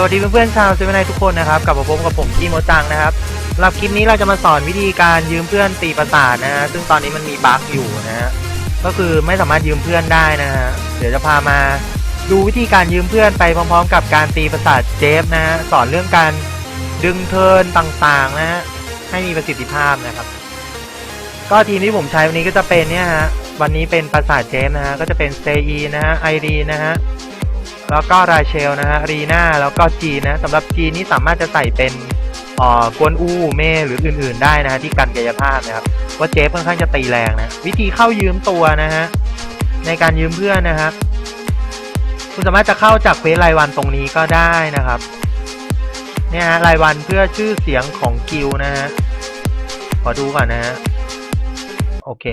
สวัสดีเพื่อนๆชาวเซเว่นไนทุกคนนะครับกลับมาพบกับผมที่โมจังนะครับสำหรับคลิปนี้เราจะมาสอนวิธีการยืมเพื่อนตีประสาทนะฮะซึ่งตอนนี้มันมีบั๊กอยู่นะฮะก็คือไม่สามารถยืมเพื่อนได้นะฮะเดี๋ยวจะพามาดูวิธีการยืมเพื่อนไปพร้อม ๆ กับการตีประสาทเจฟนะฮะสอนเรื่องการดึงเทินต่างๆนะฮะให้มีประสิทธิภาพนะครับ ก็ทีมที่ผมใช้วันนี้ก็จะเป็นเนี่ยฮะวันนี้เป็นประสาทเจฟนะฮะก็จะเป็นเซอีนะฮะไอรีนะฮะ แล้วก็ราเชลนะฮะรีน่าแล้วก็จีนะสำหรับจีนี้สามารถจะใส่เป็นอ่อกวนอูเมหรืออื่นๆได้นะฮะที่กันกายภาพนะครับว่าเจฟค่อนข้างจะตีแรงนะ วิธีเข้ายืมตัวนะฮะในการยืมเพื่อนนะครับคุณสามารถจะเข้าจากเฟซรายวันตรงนี้ก็ได้นะครับเนี่ยฮะรายวันเพื่อชื่อเสียงของกิลนะฮะขอดูก่อนนะฮะโอเค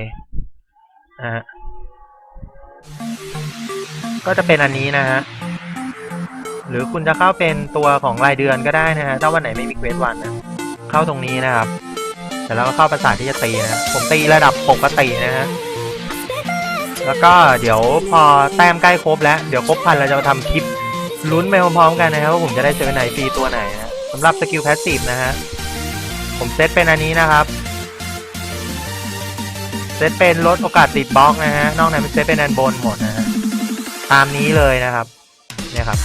นะฮะก็จะเป็นอันนี้นะฮะ หรือคุณจะเข้าเป็นตัวของรายเดือนก็ได้นะฮะถ้าวันไหนไม่มีเควสวันนะเข้าตรงนี้นะครับแต่แล้วก็เข้าประสาทที่จะตีนะผมตีระดับปกตินะฮะแล้วก็เดี๋ยวพอแต้มใกล้ครบแล้วเดี๋ยวครบพันเราจะมาทำคลิปลุ้นไปพร้อมๆกันนะครับว่าผมจะได้เจอไหนฟรีตัวไหนนะสำหรับสกิลแพสซีฟนะฮะผมเซตเป็นอันนี้นะครับเซตเป็นลดโอกาสติดบล็อกนะฮะนอกนั้นเป็นเซตเป็นอันบนหมดนะฮะตามนี้เลยนะครับ ครับ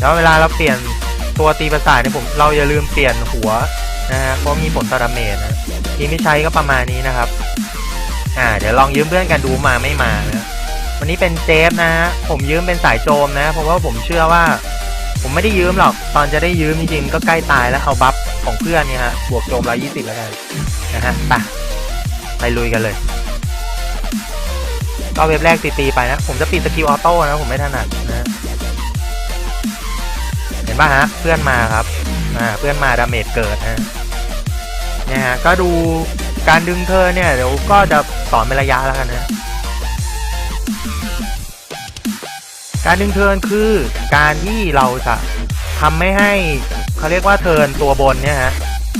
แล้วเวลาเราเปลี่ยนตัวตีประสาทเนี่ยผมเราอย่าลืมเปลี่ยนหัวนะฮะเพราะมีผลต่อดาเมจนะทีมที่ใช้ก็ประมาณนี้นะครับ อ่า เดี๋ยวลองยืมเพื่อนกันดูมาไม่มานะวันนี้เป็นเจฟนะฮะผมยืมเป็นสายโจมนะ เพราะว่าผมเชื่อว่า ผมไม่ได้ยืมหรอก ตอนจะได้ยืมจริงๆก็ใกล้ตายแล้วเอาบัฟของเพื่อนเนี่ยฮะบวกโจมร้อยยี่สิบแล้วกันนะฮะไปไปลุยกันเลย ก็เว็บแรกตีๆไปนะ ผมจะปิดสกิลออโต้นะ ผมไม่ถนัดนะเห็นป่ะฮะ เพื่อนมาครับอ่าเพื่อนมาดาเมจเกิดนะเนี่ยฮะก็ดูการดึงเธอเนี่ยเดี๋ยวก็จะสอนเป็นระยะแล้วกันนะการดึงเทินคือการที่เราจะทำไม่ให้เขาเรียกว่าเทิร์นตัวบนเนี่ยฮะ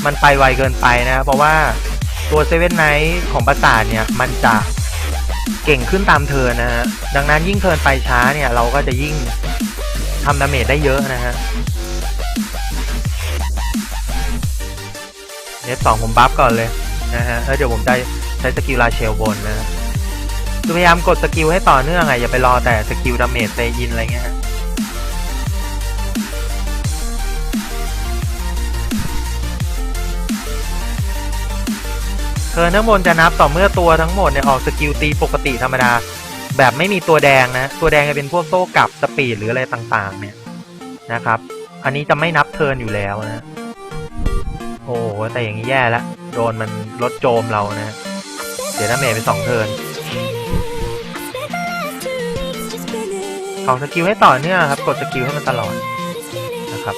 มันไปไวเกินไปนะเพราะว่าตัวเซเว่นไนท์ของประสาทเนี่ยมันจะ เก่งขึ้นตามเทินนะฮะ ดังนั้นยิ่งเทินไปช้าเนี่ย เราก็จะยิ่งทำดาเมจได้เยอะนะฮะเนสสองผมบัฟก่อนเลยนะฮะแล้วเดี๋ยวผมจะใช้สกิลลาเชลบนนะคือพยายามกดสกิลให้ต่อเนื่องไงอย่าไปรอแต่สกิลดาเมจเตยินอะไรเงี้ยฮะ เทิร์นทั้งบนจะนับต่อเมื่อตัวทั้งหมดเนี่ยออกสกิลตีปกติธรรมดา แบบไม่มีตัวแดงนะ ตัวแดงจะเป็นพวกโต้กลับสปีดหรืออะไรต่างๆ เนี่ยนะครับ อันนี้จะไม่นับเทิร์นอยู่แล้วนะ โอ้แต่อย่างนี้แย่ล้วโดนมันลดโจมเรานะเสียดาเมจไปสองเทิร์นของสกิลให้ต่อเนื่องครับ กดสกิลให้มันตลอดนะครับ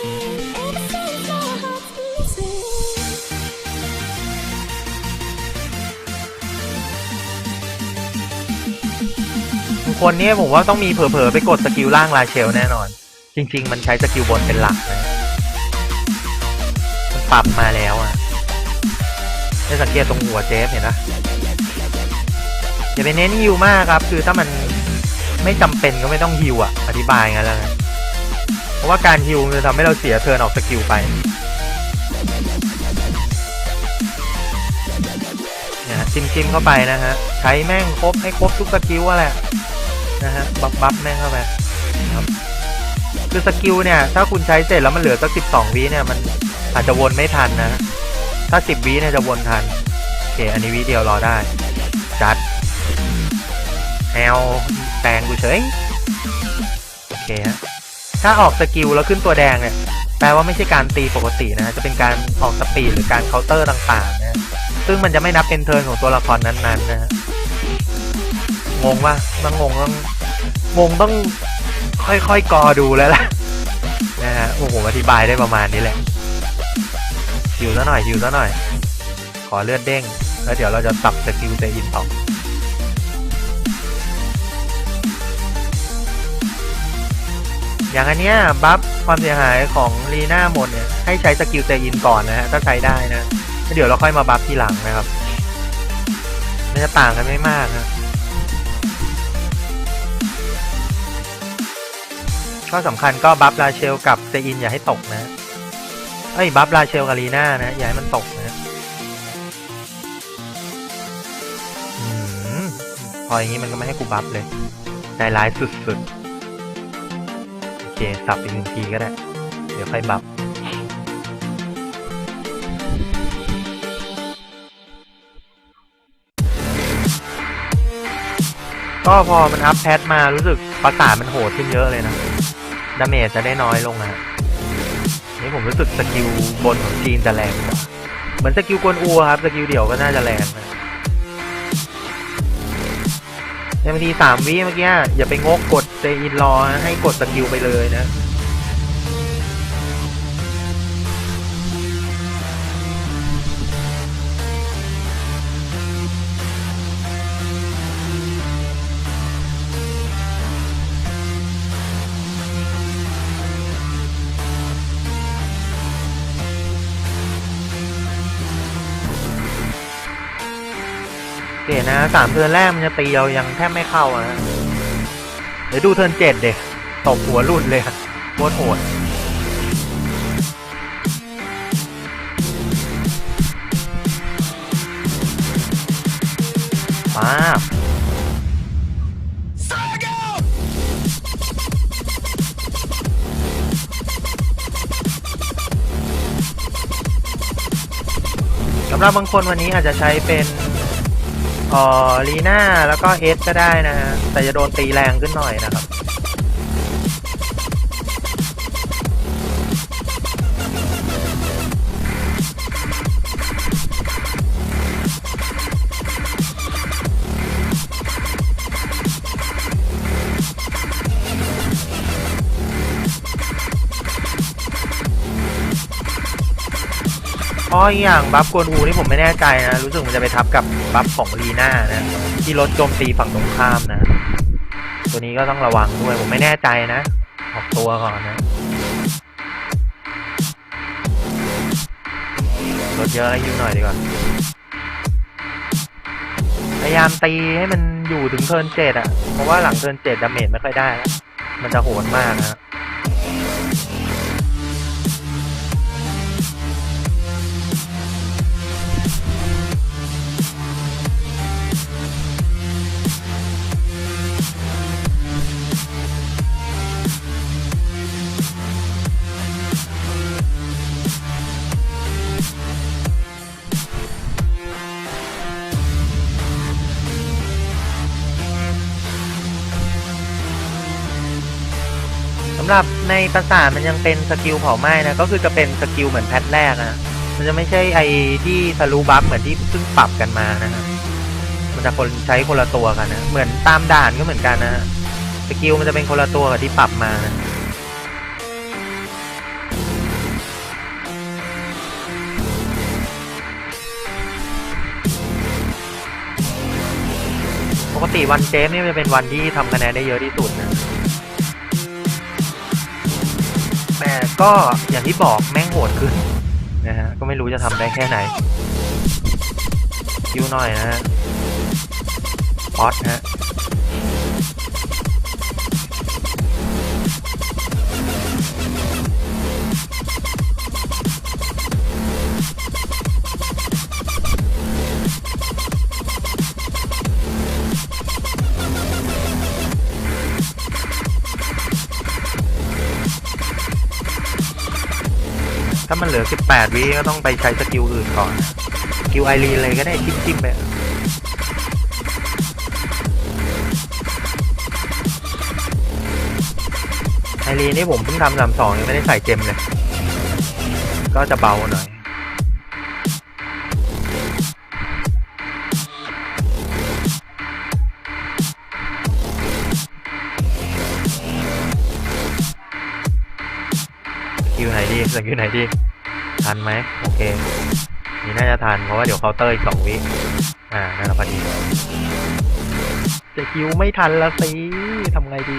คนเนี่ยผมว่าต้องมีเผลอๆไปกดสกิลล่างลาเชลแน่นอน จริง ๆ มันใช้สกิลบนเป็นหลักนะมันปรับมาแล้วอะได้สังเกตตรงหัวเจฟเห็นนะอย่าไปเน้นฮิวมากครับ คือถ้ามันไม่จำเป็นก็ไม่ต้องฮิวอะอธิบายงั้นแล้วกันเพราะว่าการฮิวจะทำให้เราเสียเทิร์นออกสกิลไปเนี่ยฮะจิ้มๆเข้าไปนะฮะ ใช้แม่งครบให้ครบทุกสกิลอะแหละ นะฮะบัฟบัฟแม่งเข้าไปนะครับคือสกิลเนี่ย ถ้าคุณใช้เสร็จแล้วมันเหลือสักสิบสองวิเนี่ยมันอาจจะวนไม่ทันนะ ถ้าสิบวิเนี่ยจะวนทัน โอเค อันนี้วิเดียวรอได้ จัดแอลแดงกูเฉยโอเคฮะถ้าออกสกิลแล้วขึ้นตัวแดงเนี่ยแปลว่าไม่ใช่การตีปกตินะจะเป็นการออกสปีดหรือการเคาน์เตอร์ต่างๆนะซึ่งมันจะไม่นับเป็นเทิร์นของตัวละครนั้นๆนะ งงว่าต้องงงต้องงงต้องค่อยๆกอดูแล้วล่ะนะฮะโอ้โหอธิบายได้ประมาณนี้แหละหิวซะหน่อยหิวซะหน่อย ขอเลือดเด้ง แล้วเดี๋ยวเราจะสับสกิลเตอินต่ออย่างอันเนี้ยบัฟความเสียหายของลีน่าหมดเนี่ยให้ใช้สกิลเตอินก่อนนะฮะถ้าใช้ได้นะแล้วเดี๋ยวเราค่อยมาบัฟทีหลังนะครับมันจะต่างกันไม่มากนะ ก็สำคัญก็บัฟราเชลกับเซอินอย่าให้ตกนะ เอ้ยบัฟราเชลกับลีน่านะ อย่าให้มันตกนะพออย่างนี้มันก็ไม่ให้กูบัฟเลยใจร้ายสุดๆ โอเค สับอีกหนึ่งทีก็ได้ เดี๋ยวค่อยบัฟก็พอมันอัพแพทมารู้สึกประสาทมันโหดขึ้นเยอะเลยนะ ดาเมจจะได้น้อยลงนะนี่ผมรู้สึกสกิลบนของจีนจะแรงกว่าเหมือนสกิลกวนอูครับสกิลเดี่ยวก็น่าจะแรงนะบางทีสามวิเมื่อกี้อย่าไปงกกดเซอินรอให้กดสกิลไปเลยนะ เก๋นะสามเทิร์นแรกมันจะตีเรายังแทบไม่เข้าอะนะเดี๋ยวดูเทิร์นเจ็ดเด็กตบหัวหลุดเลยอะโคตรโหดป้าบสำหรับบางคนวันนี้อาจจะใช้เป็น ออลีน่าแล้วก็เอสก็ได้นะฮะแต่จะโดนตีแรงขึ้นหน่อยนะครับ อีกอย่างบัฟกวนอูนี่ผมไม่แน่ใจนะ รู้สึกมันจะไปทับกับบัฟของลีน่านะ ที่ลดโจมตีฝั่งตรงข้ามนะ ตัวนี้ก็ต้องระวังด้วยผมไม่แน่ใจนะ ออกตัวก่อนนะลดเยอะให้ยูหน่อยดีกว่า พยายามตีให้มันอยู่ถึงเทิร์นเจ็ดอะเพราะว่าหลังเทิร์นเจ็ดดาเมจไม่ค่อยได้แล้วมันจะโหดมากนะำหรับในปราสาทมันยังเป็นสกิลเผาไหม้นะก็คือจะเป็นสกิลเหมือนแพทแรกนะมันจะไม่ใช่ไอที่ทะลุบัฟเหมือนที่เพิ่งปรับกันมานะฮะมันจะคนใช้คนละตัวกันนะเหมือนตามด่านก็เหมือนกันนะฮะสกิลมันจะเป็นคนละตัวกับที่ปรับมานะปกติวันเจฟนี่จะเป็นวันที่ทำคะแนนได้เยอะที่สุดนะ แต่ก็อย่างที่บอกแม่งโหดขึ้นนะฮะ ก็ไม่รู้จะทำได้แค่ไหนคิวหน่อยนะฮะออสฮะามันเหลือ 18 วิก็ต้องไปใช้สกิลอื่นก่อน สกิลไอรีนเลยก็ได้จิ้มๆไปไอรีนนี่ผมเพิ่งทำสามสองยังไม่ได้ใส่เจมเลย ก็จะเบาหน่อย ดีสกิลไหนดีทันไหมโอเคนี่น่าจะทันเพราะว่าเดี๋ยวเคาน์เตอร์อีกสองวิอ่านั่นแหละพอดีจะฮิวไม่ทันละสิทำไงดี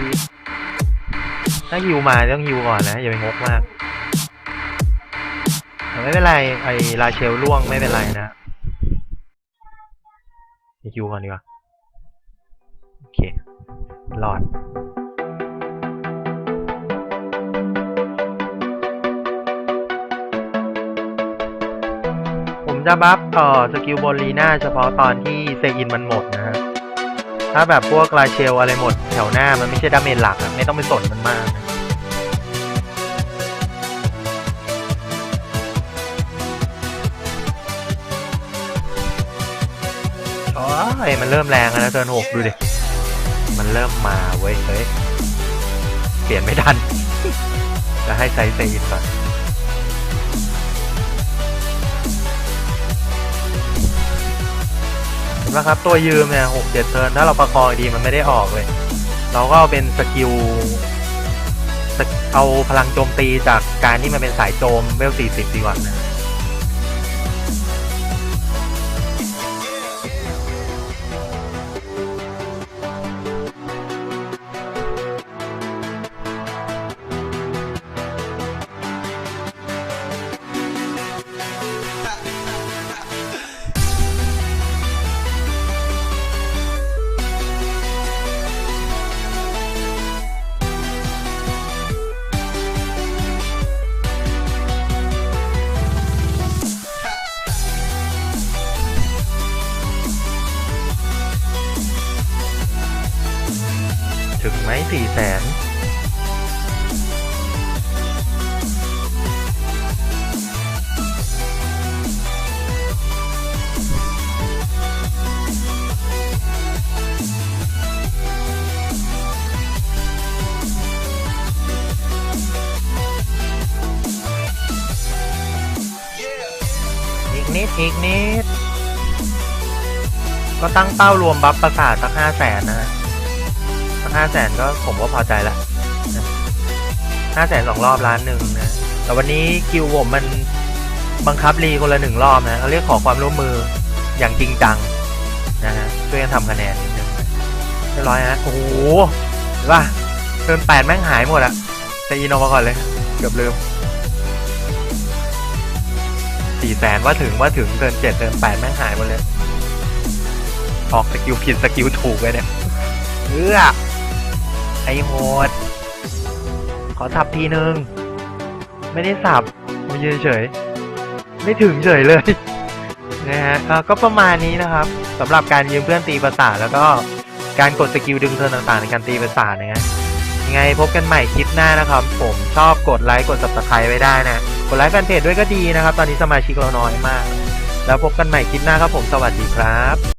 ถ้าฮิวมาต้องฮิวก่อนนะอย่าไปงกมากไม่เป็นไรไอลาเชลล่วงไม่เป็นไรนะฮิวก่อนดีกว่าโอเครอด จะบัฟต่อสกิลบนลีน่าเฉพาะตอนที่เซอินมันหมดนะฮะถ้าแบบพวกลาเชลอะไรหมดแถวหน้ามันไม่ใช่ดาเมจหลักอะไม่ต้องไปสนมันมากโอ้ยมันเริ่มแรงแล้วนะเทิร์นหกดูดิ มันเริ่มมาเว้ยเฮ้ย เปลี่ยนไม่ทัน จะให้ไซส์เซอินก่อน นะครับ ตัวยืมเนี่ยหกเจ็ดเทิร์นถ้าเราประคองดีมันไม่ได้ออกเลย เราก็เอาเป็นสกิลสกเอาพลังโจมตีจากการที่มันเป็นสายโจมเวลสี่สิบดีกว่านะ สี่แสนอีกนิด อีกนิด ก็ตั้งเป้ารวมบัฟประสาทสักห้าแสนนะ ห้าแสนก็ผมก็พอใจละห้าแสนสองรอบล้านหนึ่งนะ แต่วันนี้คิวผมมันบังคับรีคนละหนึ่งรอบนะเขาเรียกขอความร่วมมืออย่างจริงจังนะฮะช่วยกันทำคะแนนนิดนึงเรียบร้อยนะโอ้โหเห็นป่ะเทิร์นแปดแม่งหายหมดอะจะอินออกมาก่อนเลย เกือบลืมสี่แสนว่าถึงว่าถึงเทิร์นเจ็ดเทิร์นแปดแม่งหายหมดเลยออกสกิลผิดสกิลถูกเลยเนี่ยเอื้อ ไอโหด ขอสับทีนึง ไม่ได้สับมายืนเฉย ไม่ถึงเฉยเลยนะฮะเอ่อก็ประมาณนี้นะครับสำหรับการยืมเพื่อนตีประสาทแล้วก็การกดสกิลดึงเทิร์นต่างๆในการตีประสาทนะฮะยังไงพบกันใหม่คลิปหน้านะครับ ผมชอบกดไลค์กด subscribe ไว้ได้นะ กดไลค์แฟนเพจด้วยก็ดีนะครับ ตอนนี้สมาชิกเราน้อยมาก แล้วพบกันใหม่คลิปหน้าครับผมสวัสดีครับ